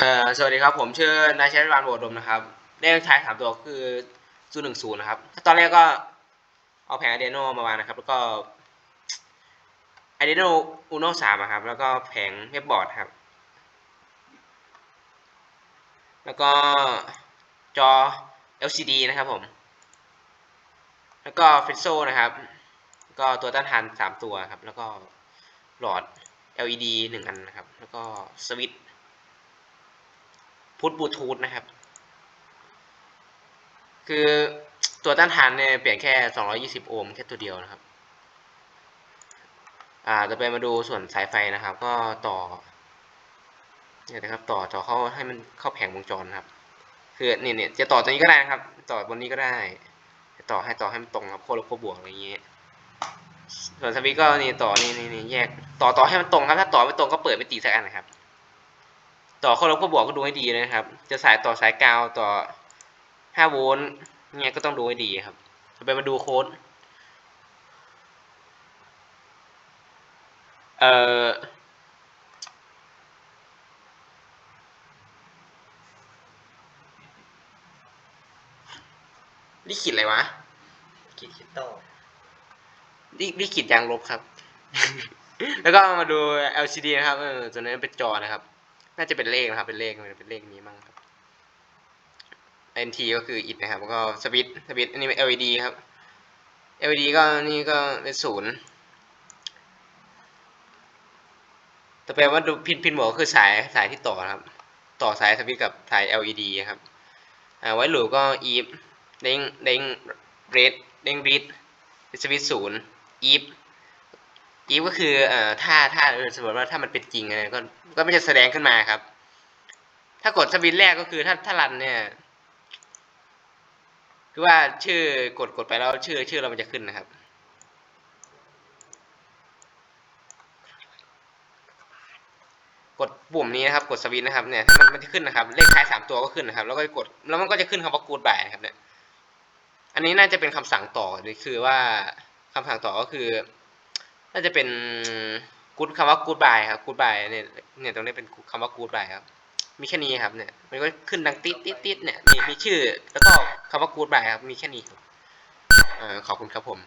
เอ่อสวัสดีครับ ผมชื่อนายชัยวัฒน์โบดมนะครับเลขท้ายสามตัวคือศูนย์หนึ่งศูนย์นะครับ ตอนแรกก็เอาแผง Adreno มาวางนะครับ แล้วก็ Adreno Uno สามครับ แล้วก็แผงเว็บบอร์ดครับ แล้วก็จอ LCD นะครับผม แล้วก็เฟิโซนะครับ ก็ตัวต้านทานสามตัวครับ แล้วก็หลอด LED หนึ่งอันนะครับ แล้วก็สวิตช์ พุทบลูทูธนะครับ คือตัวต้านทานเนี่ยเปลี่ยนแค่ 220 โอห์มแค่ตัวเดียวนะครับ อ่าจะไปมาดูส่วนสายไฟนะครับ ก็ต่อเนี่ยนะครับ ต่อต่อเข้าให้มันเข้าแผงวงจรครับ คือเนี่ยเนี่ยจะต่อตัวนี้ก็ได้นะครับ ต่อบนนี้ก็ได้ต่อให้ต่อให้มันตรงครับโคลบโคบวกอะไรอย่างเงี้ยส่วนสวิตช์ก็นี่ต่อนี่นี่นี่แยกต่อต่อให้มันตรงครับ ถ้าต่อไม่ตรงก็เปิดไม่ตีสักอันนะครับ ต่อเข้าลบเข้าบวกก็ดูให้ดีนะครับ จะสายต่อสายกาวต่อ 5 โวลต์เนี่ยก็ต้องดูให้ดีครับจะไปมาดูโค้ดเอ่อลิขิตอะไรวะคิดคิดโต้ลิลิขิตยางลบครับ แล้วก็มาดู LCD นะครับเออตัวนั้นเป็นจอนะครับ น่าจะเป็นเลขนะครับเป็นเลขเป็นเลขนี้มั้งครับ NT ก็คืออิดนะครับแล้วก็สวิตช์สวิตช์อันนี้เป็น LED ครับ LED ก็นี่ก็เป็นศูนย์ต่อไปว่าดูพินพินบอกก็คือสายสายที่ต่อครับ ต่อสายสวิตช์กับสาย LED ครับไว้หลูก็ e ฟเด้งเด้งเรดเด้งรีดสวิตช์ศูนย์ e ฟ อีฟก็คือเอ่อถ้าถ้าสมมติว่าถ้ามันเป็นจริงอะไรก็ก็ไม่จะแสดงขึ้นมาครับ ถ้ากดสวิตแรกก็คือถ้าถ้ารันเนี่ยคือว่าชื่อกดกดไปแล้วชื่อชื่อเรามันจะขึ้นนะครับกดปุ่มนี้นะครับ กดสวิตนะครับเนี่ยมันมันจะขึ้นนะครับ เลขท้ายสามตัวก็ขึ้นนะครับ แล้วก็กดแล้วมันก็จะขึ้นคำว่ากูดบายนะครับเนี่ย อันนี้น่าจะเป็นคำสั่งต่อหรือคือว่าคำสั่งต่อก็คือ น่าจะเป็นกูดคำว่ากูดบายครับกูดบายเนี่ยเนี่ยตรงนี้เป็นคำว่ากูดบายครับ มีแค่นี้ครับเนี่ยมันก็ขึ้นดังติ๊ดติดติดเนี่ยมีมีชื่อแล้วก็คำว่ากูดบายครับมีแค่นี้ครับเออขอบคุณครับผม